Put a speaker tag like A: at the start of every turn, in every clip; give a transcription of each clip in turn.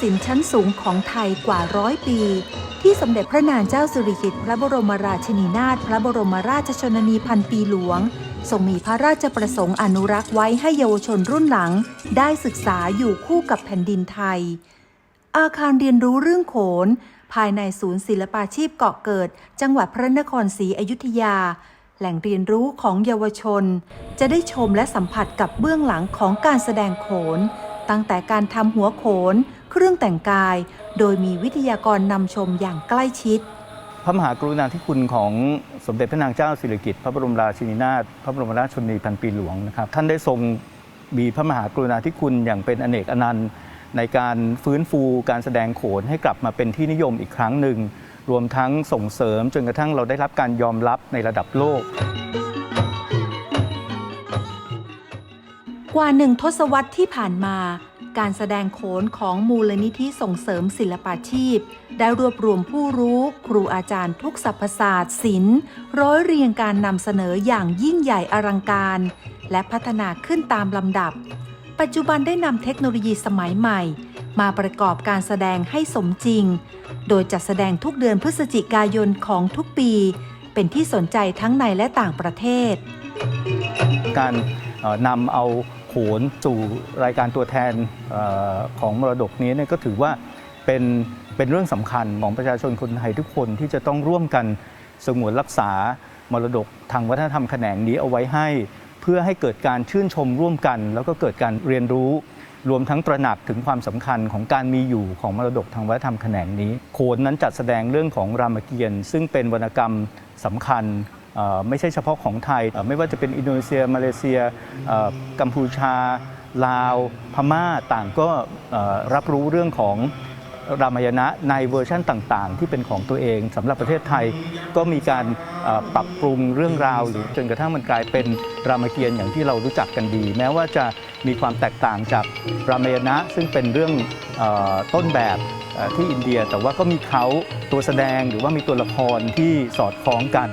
A: ศิลป์ชั้นสูงของไทยกว่าร้อยปี ที่สมเด็จพระนางเจ้าสิริกิติ์พระบรมราชินีนาถพระบรมราชชนนีพันปีหลวงทรงมีพระราชประสงค์อนุรักษ์ไว้ให้เยาวชนรุ่นหลัง ได้ศึกษาอยู่คู่กับแผ่นดินไทย อาคารเรียนรู้เรื่องโขน ภายในศูนย์ศิลปาชีพเกาะเกิด จังหวัดพระนครศรีอยุธยา แหล่งเรียนรู้ของเยาวชน จะได้ชมและสัมผัสกับเบื้องหลังของการแสดงโขน ตั้งแต่การทำหัวโขน เครื่องแต่งกาย โดยมีวิทยากรนำชมอย่างใกล้ชิด
B: พระมหากรุณาธิคุณของสมเด็จพระนางเจ้าสิริกิติ์พระบรมราชินีนาถพระบรมราชชนนีพันปีหลวงนะครับท่านได้ทรงมีพระมหากรุณาธิคุณอย่างเป็นอเนกอนันต์ในการฟื้นฟูการแสดงโขนให้กลับมาเป็นที่นิยมอีกครั้งหนึ่ง รวมทั้งส่งเสริมจนกระทั่งเราได้รับการยอมรับในระดับโลก
A: กว่าหนึ่งทศวรรษที่ผ่านมา การแสดงโขนของมูลนิธิส่งเสริมศิลปาชีพ ได้รวบรวมผู้รู้ครูอาจารย์ทุกสรรพศาสตร์ศิลป์ร้อยเรียงการนำเสนออย่างยิ่งใหญ่อลังการ และพัฒนาขึ้นตามลำดับ ปัจจุบันได้นำเทคโนโลยีสมัยใหม่ มาประกอบการแสดงให้สมจริง โดยจัดแสดงทุกเดือนพฤศจิกายนของทุกปี เป็นที่สนใจทั้งในและต่างประเทศ
B: การนำเอา นสู่รายการตัวแทนออของมรดกนี้เนี่ยก็ถือว่าเป็นเป็นเรื่องสำคัญของประชาชนคนไทยทุกคนที่จะต้องร่วมกันสงวนรักษามรดกทางวัฒนธรรมแขนงนี้เอาไว้ให้ เพื่อให้เกิดการชื่นชมร่วมกัน แล้วก็เกิดการเรียนรู้ รวมทั้งตระหนักถึงความสำคัญของการมีอยู่ของมรดกทางวัฒนธรรมแขนงนี้ โขนนั้นจัดแสดงเรื่องของรามเกียรติ์ซึ่งเป็นวรรณกรรมสำคัญ ไม่ใช่เฉพาะของไทย ไม่ว่าจะเป็นอินโดนีเซีย มาเลเซีย กัมพูชา ลาว พม่าต่างก็รับรู้เรื่องของรามายณะในเวอร์ชันต่างๆ ที่เป็นของตัวเองสำหรับประเทศไทยก็มีการปรับปรุงเรื่องราว หรือจนกระทั่งมันกลายเป็นรามเกียรติ์อย่างที่เรารู้จักกันดี แม้ว่าจะมีความแตกต่างจากรามายณะซึ่งเป็นเรื่องอต้นแบบที่อินเดีย แต่ว่าก็มีเขาตัวแสดงหรือว่ามีตัวละครที่สอดคล้องกัน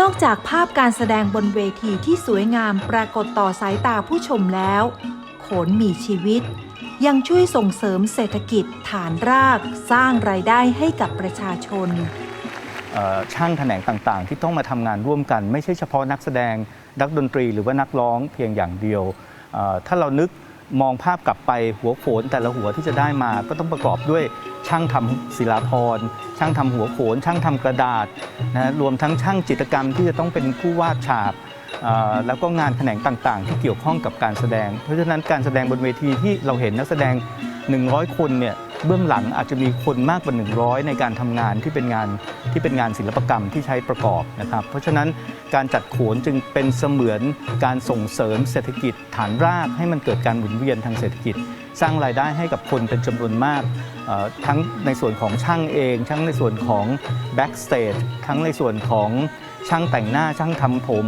A: นอกจากภาพการแสดงบนเวทีที่สวยงามปรากฏต่อสายตาผู้ชมแล้ว โขนมีชีวิต ยังช่วยส่งเสริมเศรษฐกิจฐานราก สร้างรายได้ให้กับประชาชน
B: เอ่อช่างแขนงต่างๆ ที่ต้องมาทำงานร่วมกัน ไม่ใช่เฉพาะนักแสดงนักดนตรีหรือว่านักร้องเพียงอย่างเดียวเอ่อถ้าเรานึก มองภาพกลับไปหัวโขนแต่ละหัวที่จะได้มา ก็ต้องประกอบด้วยช่างทำศิลาพรณ์ช่างทำหัวโขน ช่างทำกระดาษนะรวมทั้งช่างจิตรกรรมที่จะต้องเป็นผู้วาดฉาบแล้วก็งานแขนงต่างๆ ที่เกี่ยวข้องกับการแสดง เพราะฉะนั้นการแสดงบนเวทีที่เราเห็นนักแสดง 100 คนเนี่ย เบื้องหลังอาจจะมีคนมากกว่า 100 ในการทำงานที่เป็นงานที่เป็นงานศิลปกรรมที่ใช้ประกอบนะครับ เพราะฉะนั้นการจัดโขนจึงเป็นเสมือนการส่งเสริมเศรษฐกิจฐานรากให้มันเกิดการหมุนเวียนทางเศรษฐกิจ สร้างรายได้ให้กับคนเป็นจำนวนมากทั้งในส่วนของช่างเอง ทั้งในส่วนของ backstage ทั้งในส่วนของช่างแต่งหน้าช่างทำผม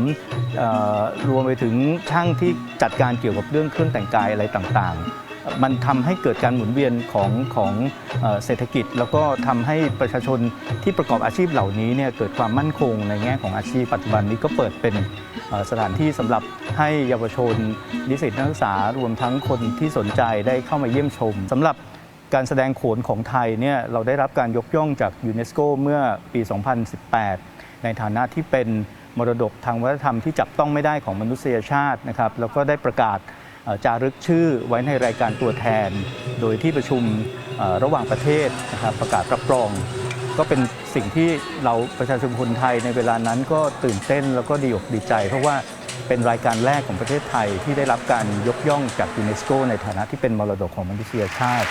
B: รวมไปถึงช่างที่จัดการเกี่ยวกับเรื่องเครื่องแต่งกายอะไรต่างๆ มันทำให้เกิดการหมุนเวียนของของเศรษฐกิจ แล้วก็ทำให้ประชาชนที่ประกอบอาชีพเหล่านี้เนี่ยเกิดความมั่นคงในแง่ของอาชีพปัจจุบันนี้ก็เปิดเป็นสถานที่สำหรับให้เยาวชนนิสิตนักศึกษารวมทั้งคนที่สนใจได้เข้ามาเยี่ยมชมสำหรับการแสดงโขนของไทยเนี่ยเราได้รับการยกย่องจากยูเนสโกเมื่อปี 2018 ในฐานะที่เป็นมรดกทางวัฒนธรรมที่จับต้องไม่ได้ของมนุษยชาตินะครับแล้วก็ได้ประกาศ จารึกชื่อไว้ในรายการตัวแทน โดยที่ประชุมระหว่างประเทศนะครับประกาศรับรอง ก็เป็นสิ่งที่เราประชาชนคนไทยในเวลานั้นก็ตื่นเต้นแล้วก็ดีอกดีใจ เพราะว่าเป็นรายการแรกของประเทศไทยที่ได้รับการยกย่องจากยูเนสโกในฐานะที่เป็นมรดกของมนุษยชาติ